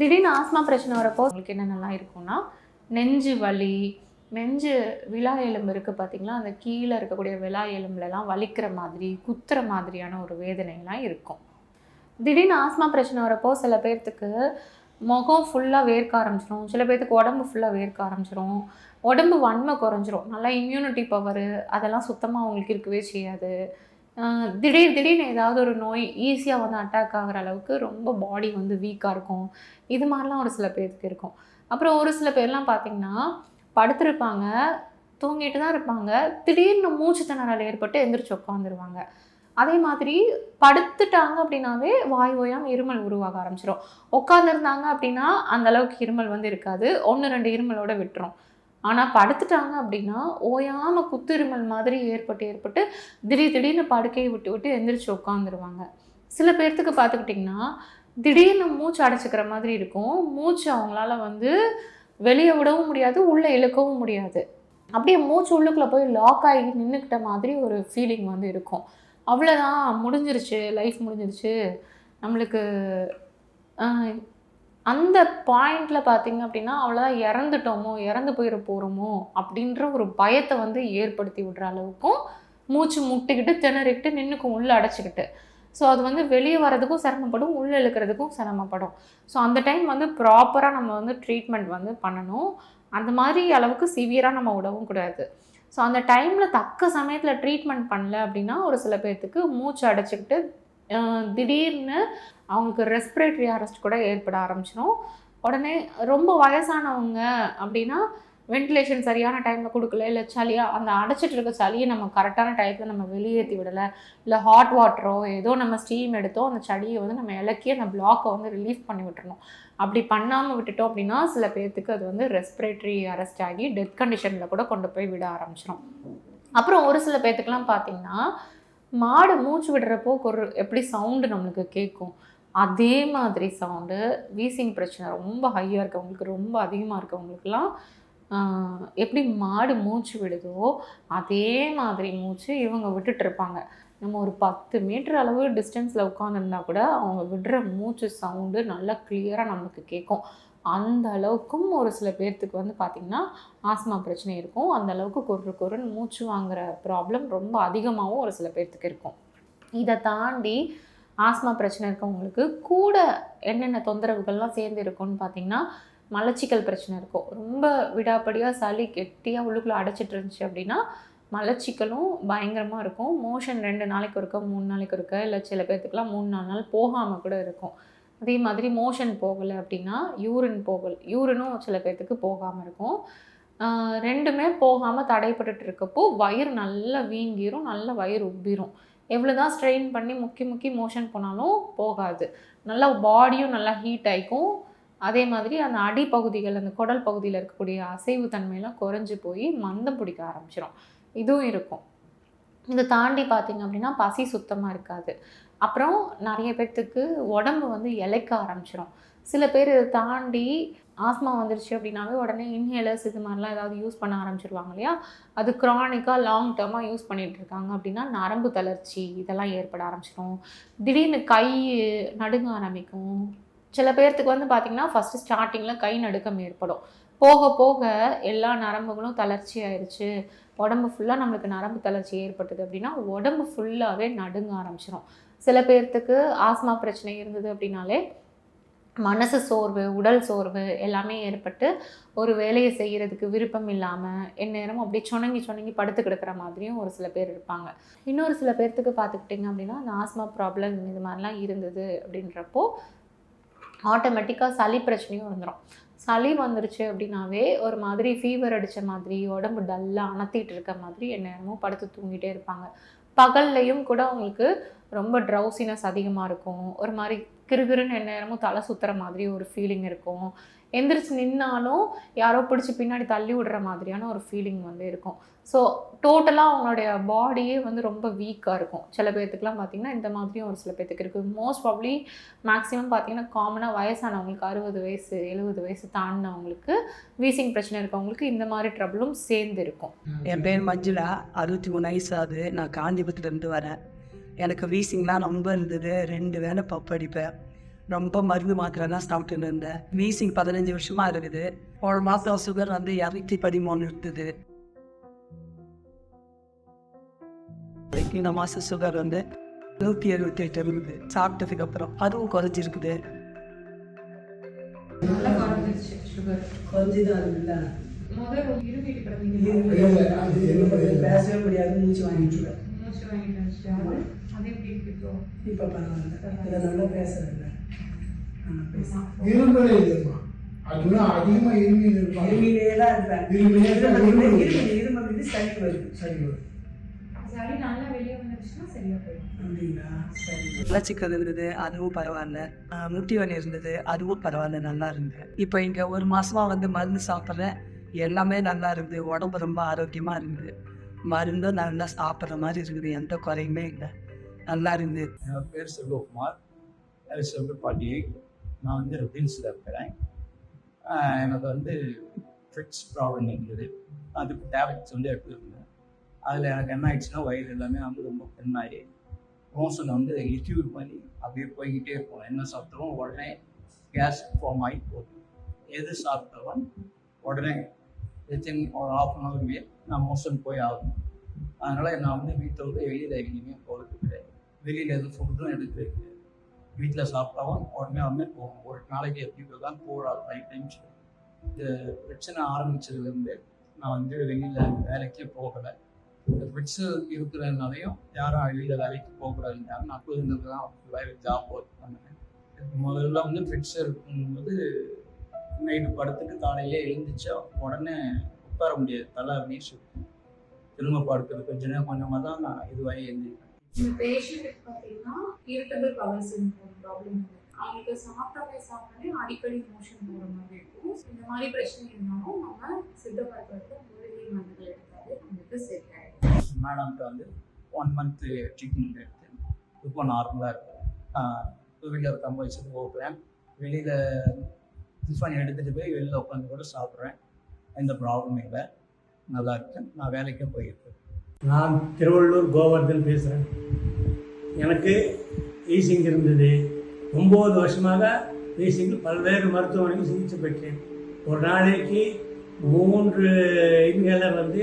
திடீர்னு ஆஸ்மா பிரச்சனை வரப்போ உங்களுக்கு என்னென்னலாம் இருக்கும்னா நெஞ்சு வலி நெஞ்சு விழா எலும்பு இருக்குது பார்த்தீங்களா அந்த கீழே இருக்கக்கூடிய விழா எலும்புலலாம் வலிக்கிற மாதிரி குத்துற மாதிரியான ஒரு வேதனைலாம் இருக்கும். திடீர்னு ஆஸ்மா பிரச்சனை வரப்போ சில பேர்த்துக்கு முகம் ஃபுல்லாக வேர்க்க ஆரம்பிச்சிரும். சில பேர்த்துக்கு உடம்பு ஃபுல்லாக வேர்க்க ஆரம்பிச்சிரும். உடம்பு வன்மை குறைஞ்சிரும். நல்லா இம்யூனிட்டி பவர் அதெல்லாம் சுத்தமாக அவங்களுக்கு இருக்கவே செய்யாது. திடீர் திடீர்னு ஏதாவது ஒரு நோய் ஈஸியாக வந்து அட்டாக் ஆகிற அளவுக்கு ரொம்ப பாடி வந்து வீக்காக இருக்கும். இது மாதிரிலாம் ஒரு சில பேருக்கு இருக்கும். அப்புறம் ஒரு சில பேர்லாம் பார்த்தீங்கன்னா படுத்திருப்பாங்க தூங்கிட்டு தான் இருப்பாங்க. திடீர்னு மூச்சு திணறல் ஏற்பட்டு எந்திரிச்சு உட்காந்துருவாங்க அதே மாதிரி படுத்துட்டாங்க அப்படின்னாவே வாய் ஓயாம இருமல் உருவாக ஆரம்பிச்சிடும் உட்காந்துருந்தாங்க அப்படின்னா அந்த அளவுக்கு இருமல் வந்து இருக்காது. ஒன்று ரெண்டு இருமலோட விட்டுரும். ஆனால் படுத்துட்டாங்க அப்படின்னா ஓயாமல் குத்துருமல் மாதிரி ஏற்பட்டு ஏற்பட்டு திடீர் திடீர்னு படுக்கையை விட்டு விட்டு எந்திரிச்சு உட்காந்துருவாங்க சில பேர்த்துக்கு பார்த்துக்கிட்டிங்கன்னா திடீர்னு மூச்சு அடைச்சிக்கிற மாதிரி இருக்கும். மூச்சு அவங்களால வந்து வெளியே விடவும் முடியாது உள்ளே இழுக்கவும் முடியாது. அப்படியே மூச்சு உள்ளுக்குள்ளே போய் லாக் ஆகி நின்றுக்கிட்ட மாதிரி ஒரு ஃபீலிங் வந்து இருக்கும். அவ்வளோதான் முடிஞ்சிருச்சு லைஃப் முடிஞ்சிருச்சு. நம்மளுக்கு அந்த பாயிண்டில் பார்த்தீங்க அப்படின்னா அவ்வளோதான் இறந்துட்டோமோ இறந்து போயிட போகிறோமோ அப்படின்ற ஒரு பயத்தை வந்து ஏற்படுத்தி விடுற அளவுக்கும் மூச்சு முட்டிக்கிட்டு திணறிக்கிட்டு நின்றுக்கும் உள்ளே அடைச்சிக்கிட்டு. ஸோ அது வந்து வெளியே வரதுக்கும் சிரமப்படும் உள்ளே இழுக்கிறதுக்கும் சிரமப்படும். ஸோ அந்த டைம் வந்து ப்ராப்பராக நம்ம வந்து ட்ரீட்மெண்ட் வந்து பண்ணணும். அந்த மாதிரி அளவுக்கு சிவியராக நம்ம விடவும் கூடாது. ஸோ அந்த டைமில் தக்க சமயத்தில் ட்ரீட்மெண்ட் பண்ணல அப்படின்னா ஒரு சில பேர்த்துக்கு மூச்சு அடைச்சிக்கிட்டு திடீர்னு அவங்களுக்கு ரெஸ்பிரேட்டரி அரெஸ்ட் கூட ஏற்பட ஆரம்பிச்சிடும் உடனே ரொம்ப வயசானவங்க அப்படின்னா வென்டிலேஷன் சரியான டைமில் கொடுக்கல இல்லை சளியாக அந்த அடைச்சிட்டு இருக்க சளியை நம்ம கரெக்டான டயத்தில் நம்ம வெளியேற்றி விடலை இல்லை ஹாட் வாட்டரோ ஏதோ நம்ம ஸ்டீம் எடுத்தோ அந்த சளியை வந்து நம்ம இலக்கி அந்த பிளாக்கை வந்து ரிலீஃப் பண்ணி விட்டுறணும். அப்படி பண்ணாமல் விட்டுட்டோம் அப்படின்னா சில பேர்த்துக்கு அது வந்து ரெஸ்பிரேட்டரி அரெஸ்ட் ஆகி டெத் கண்டிஷனில் கூட கொண்டு போய் விட ஆரம்பிச்சிடும் அப்புறம் ஒரு சில பேர்த்துக்கெலாம் பார்த்தீங்கன்னா மாடு மூச்சு விடுறப்போ ஒரு எப்படி சவுண்டு நம்மளுக்கு கேட்கும் அதே மாதிரி சவுண்டு வீசிங் பிரச்சனை ரொம்ப ஹையாக இருக்கவங்களுக்கு ரொம்ப அதிகமாக இருக்கவங்களுக்குலாம் எப்படி மாடு மூச்சு விடுதோ அதே மாதிரி மூச்சு இவங்க விட்டுட்டு இருப்பாங்க. நம்ம ஒரு பத்து மீட்டர் அளவு டிஸ்டன்ஸில் உட்காந்துருந்தா கூட அவங்க விடுற மூச்சு சவுண்டு நல்லா கிளியராக நம்மளுக்கு கேட்கும் அந்த அளவுக்கும் ஒரு சில பேர்த்துக்கு வந்து பார்த்திங்கன்னா ஆஸ்மா பிரச்சனை இருக்கும். அந்த அளவுக்கு கொரு கொருன்னு மூச்சு வாங்குற ப்ராப்ளம் ரொம்ப அதிகமாகவும் ஒரு சில பேர்த்துக்கு இருக்கும். இதை தாண்டி ஆஸ்மா பிரச்சனை இருக்கவங்களுக்கு கூட என்னென்ன தொந்தரவுகள்லாம் சேர்ந்து இருக்கும்னு பார்த்தீங்கன்னா மலச்சிக்கல் பிரச்சனை இருக்கும். ரொம்ப விடாப்படியாக சளி கெட்டியாக உள்ளுக்குள்ளே அடைச்சிட்டு இருந்துச்சு அப்படின்னா மலச்சிக்கலும் பயங்கரமாக இருக்கும். மோஷன் ரெண்டு நாளைக்கு ஒருக்க மூணு நாளைக்கு ஒருக்க இல்லை சில பேர்த்துக்குலாம் மூணு நாலு நாள் போகாமல் கூட இருக்கும். அதே மாதிரி மோஷன் போகலை அப்படின்னா யூரின் போகல் யூரினும் சில பேர்த்துக்கு போகாமல் இருக்கும். ரெண்டுமே போகாமல் தடைப்பட்டுட்டு இருக்கப்போ வயிறு நல்லா வீங்கிரும் நல்லா வயிறு உப்பிரும். எவ்வளோ தான் ஸ்ட்ரெயின் பண்ணி முக்கி முக்கி மோஷன் போனாலும் போகாது. நல்லா பாடியும் நல்லா ஹீட் ஆகிக்கும் அதே மாதிரி அந்த அடிப்பகுதிகள் அந்த குடல் பகுதியில் இருக்கக்கூடிய அசைவு தன்மையெல்லாம் குறைஞ்சி போய் மந்தம் பிடிக்க ஆரம்பிச்சிடும் இதுவும் இருக்கும். இதை தாண்டி பார்த்தீங்க அப்படின்னா பசி சுத்தமாக இருக்காது. அப்புறம் நிறைய பேர்த்துக்கு உடம்பு வந்து இளைக்க ஆரம்பிச்சிடும் சில பேர் இதை தாண்டி ஆஸ்மா வந்துருச்சு அப்படின்னாவே உடனே இன்ஹேலர்ஸ் இது மாதிரிலாம் ஏதாவது யூஸ் பண்ண ஆரம்பிச்சிருவாங்க இல்லையா? அது க்ரானிக்காக லாங் டேர்மாக யூஸ் பண்ணிகிட்டு இருக்காங்க அப்படின்னா நரம்பு தளர்ச்சி இதெல்லாம் ஏற்பட ஆரம்பிச்சிடும் திடீர்னு கை நடுங்க ஆரம்பிக்கும். சில பேர்த்துக்கு வந்து பார்த்திங்கன்னா ஃபஸ்ட்டு ஸ்டார்டிங்கில் கை நடுக்கம் ஏற்படும். போக போக எல்லா நரம்புகளும் தளர்ச்சி ஆயிடுச்சு உடம்பு ஃபுல்லாக நம்மளுக்கு நரம்பு தளர்ச்சி ஏற்பட்டது அப்படின்னா உடம்பு ஃபுல்லாகவே நடுங்க ஆரம்பிச்சிடும் சில பேர்த்துக்கு ஆஸ்மா பிரச்சனை இருந்தது அப்படின்னாலே மனசு சோர்வு உடல் சோர்வு எல்லாமே ஏற்பட்டு ஒரு வேலையை செய்கிறதுக்கு விருப்பம் இல்லாமல் எந்நேரமும் அப்படியே சுணங்கி சுணங்கி படுத்து கிடக்கிற மாதிரியும் ஒரு சில பேர் இருப்பாங்க. இன்னொரு சில பேர்த்துக்கு பார்த்துக்கிட்டிங்க அப்படின்னா அந்த ஆஸ்மா ப்ராப்ளம் இது மாதிரிலாம் இருந்தது அப்படின்றப்போ ஆட்டோமேட்டிக்காக சளி பிரச்சனையும் வந்துடும் சளி வந்துருச்சு அப்படின்னாவே ஒரு மாதிரி ஃபீவர் அடித்த மாதிரி உடம்பு டல்லாக அணத்திட்டு இருக்க மாதிரி எந்நேரமும் படுத்து தூங்கிட்டே இருப்பாங்க. பகல்லையும் கூட அவங்களுக்கு ரொம்ப ட்ரௌசினஸ் அதிகமாக இருக்கும். ஒரு மாதிரி கிறுகிறுன்னு எந்நேரமும் தலை சுற்றுற மாதிரி ஒரு ஃபீலிங் இருக்கும். எந்திரிச்சு நின்னாலும் யாரோ பிடிச்சி பின்னாடி தள்ளி விடுற மாதிரியான ஒரு ஃபீலிங் வந்து இருக்கும். ஸோ டோட்டலாக அவங்களுடைய பாடியே வந்து ரொம்ப வீக்காக இருக்கும். சில பேர்த்துக்குலாம் பார்த்திங்கன்னா இந்த மாதிரியும் ஒரு சில பேர்த்துக்கு இருக்குது மோஸ்ட் ப்ராப்ளி மேக்ஸிமம் பார்த்திங்கன்னா காமனாக வயசானவங்களுக்கு அறுபது வயசு எழுபது வயசு தாண்டினவங்களுக்கு வீசிங் பிரச்சனை இருக்கவங்களுக்கு இந்த மாதிரி ட்ரபிளும் சேர்ந்து இருக்கும். என் பேர் மஞ்சுளா. அறுபத்தி மூணு வயசு ஆகுது. நான் காஞ்சிபுரத்துலேருந்து வரேன். எனக்கு வீசிங்லாம் ரொம்ப இருந்தது. ரெண்டு வேளை பப்பு அடிப்பேன். ரொம்ப மருந்து மாத்திரை தான் சாப்பிட்டுட்டு இருந்தேன். வீசிங் பதினஞ்சு வருஷமாக இருக்குது. போன மாதம் சுகர் வந்து இரநூத்தி பதிமூணு இருந்தது. இந்த மாதம் சுகர் வந்து நூற்றி எழுபத்தி எட்டு இருக்குது சாப்பிட்டதுக்கு அப்புறம் அதுவும் குறைஞ்சிருக்குது. பேசவே முடியாது மூச்சு வாங்கிட்டு இப்போ? பரவாயில்ல. நல்லா பேசுறேன் இருமலே இல்லைம்மா அதிகமா இருமி இருப்பாங்க. இருமிலே தான் இருப்பேன் இருமிலே இது சளி வருது சரி வரும். சளி நல்லா வெளியே வந்துருச்சுன்னா சரியா போயிடும். அப்படிங்களா? சரி. வளச்சிக்கிறது இருந்தது அதுவும் பரவாயில்ல. முட்டி வலி இருந்தது அதுவும் பரவாயில்ல நல்லா இருந்தது. இப்போ இங்கே ஒரு மாசமா வந்து மருந்து சாப்பிட்றேன். எல்லாமே நல்லா இருக்குது உடம்பு ரொம்ப ஆரோக்கியமா இருக்குது மருந்தும் நல்லா சாப்பிட்ற மாதிரி இருக்குது எந்த குறையுமே இல்லை. நல்லா இருக்குது என் பேர் செல்வகுமார். செல்வப்பாட்டி நான் வந்து ரெபின்ஸில் இருக்கிறேன். எனக்கு வந்து ஃபிட்ஸ் ப்ராப்ளம் இருந்தது அதுக்கு டேப்லெட்ஸ் வந்து எடுத்துருந்தேன். அதில் எனக்கு என்ன ஆயிடுச்சுன்னா வயிறு எல்லாமே வந்து ரொம்ப பெண்ணாகி மோஷன் வந்து லிக்யூட் பண்ணி அப்படியே போய்கிட்டே இருக்கும். என்ன சாப்பிட்டாலும் உடனே கேஸ் ஃபார்ம் ஆகி போகுது. எது சாப்பிட்டாலும் உடனே வித்தின் ஒரு ஆஃப் அன் ஹவர்லேயே நான் மோஷன் போய் ஆகணும். அதனால் நான் வந்து வீட்டை விட்டு வெளியில் எங்கேயுமே போகிறது கிடையாது. வெளியில் எதுவும் ஃபுட்டும் எடுக்கிறது வீட்டில் சாப்பிட்டாவும் உடனே வந்து போகும் ஒரு நாளைக்கு எப்படி தான் போகிறாரு ஃபைவ் டைம்ஸ் இந்த பிரச்சனை ஆரம்பித்ததுலேருந்து நான் வந்து வெளியில் வேலைக்கே போகலை. இந்த பிரச்சனை இருக்கிறதுனாலையும் யாரும் வெளியில் வேலைக்கு போகக்கூடாதுன்னாங்க நான் புரிந்தது தான் வேலை ஜாப் ஒர்க் பண்ணுவேன் முதல்ல வந்து ஃபிட்ஸ் இருக்கும்போது நைட்டு படுத்துட்டு காலையிலே எழுந்துச்சா உடனே உட்கார முடியாது. தலை அப்படின்னு சுற்றும் திரும்ப படுக்கிறது கொஞ்ச நேரம் கொஞ்சமாக தான் நான் இதுவாகி எழுந்திருக்கேன். பேஷண்ட்டுக்கு பார்த்தீங்கன்னா இரிட்டபிள் பவர் சிண்ட்ரோம் ப்ராப்ளம் அவங்களுக்கு சாப்பிட்டாலே சாப்பிட்டாலே அடிக்கடி மோஷன் போகிற மாதிரி இருக்கும். இந்த மாதிரி பிரச்சனை இருந்தாலும் நம்ம சித்த மருத்துவத்தை மூலிகை மருந்துகள் எடுத்தாலே நம்மளுக்கு சரி மேடம்கிட்ட வந்து ஒன் மந்த்து ட்ரீட்மெண்ட் எடுத்து இப்போ நார்மலாக இருக்கும். டூ வீலர் கம்ப வச்சுட்டு போகிறேன் வெளியில் டிஃபன் எடுத்துகிட்டு போய் வெளியில் உட்காந்து கூட சாப்பிட்றேன். எந்த ப்ராப்ளமும் இல்லை. நல்லா இருக்கேன். நான் வேலைக்கே போயிருக்கேன் நான் திருவள்ளூர் கோவர்தன் பேசுகிறேன் எனக்கு ஈசிங் இருந்தது. ஒம்பது வருஷமாக ஈசிங்கில் பல்வேறு மருத்துவமனைக்கு சிகிச்சை பெற்றேன். ஒரு நாளைக்கு மூன்று இன்ஹேலர் வந்து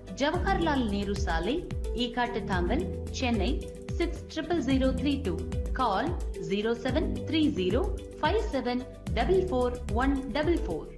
जवाहरलाल नेहरू साले ईकाटतांगन Chennai six triple zero three two call zero seven three zero five seven double four one double four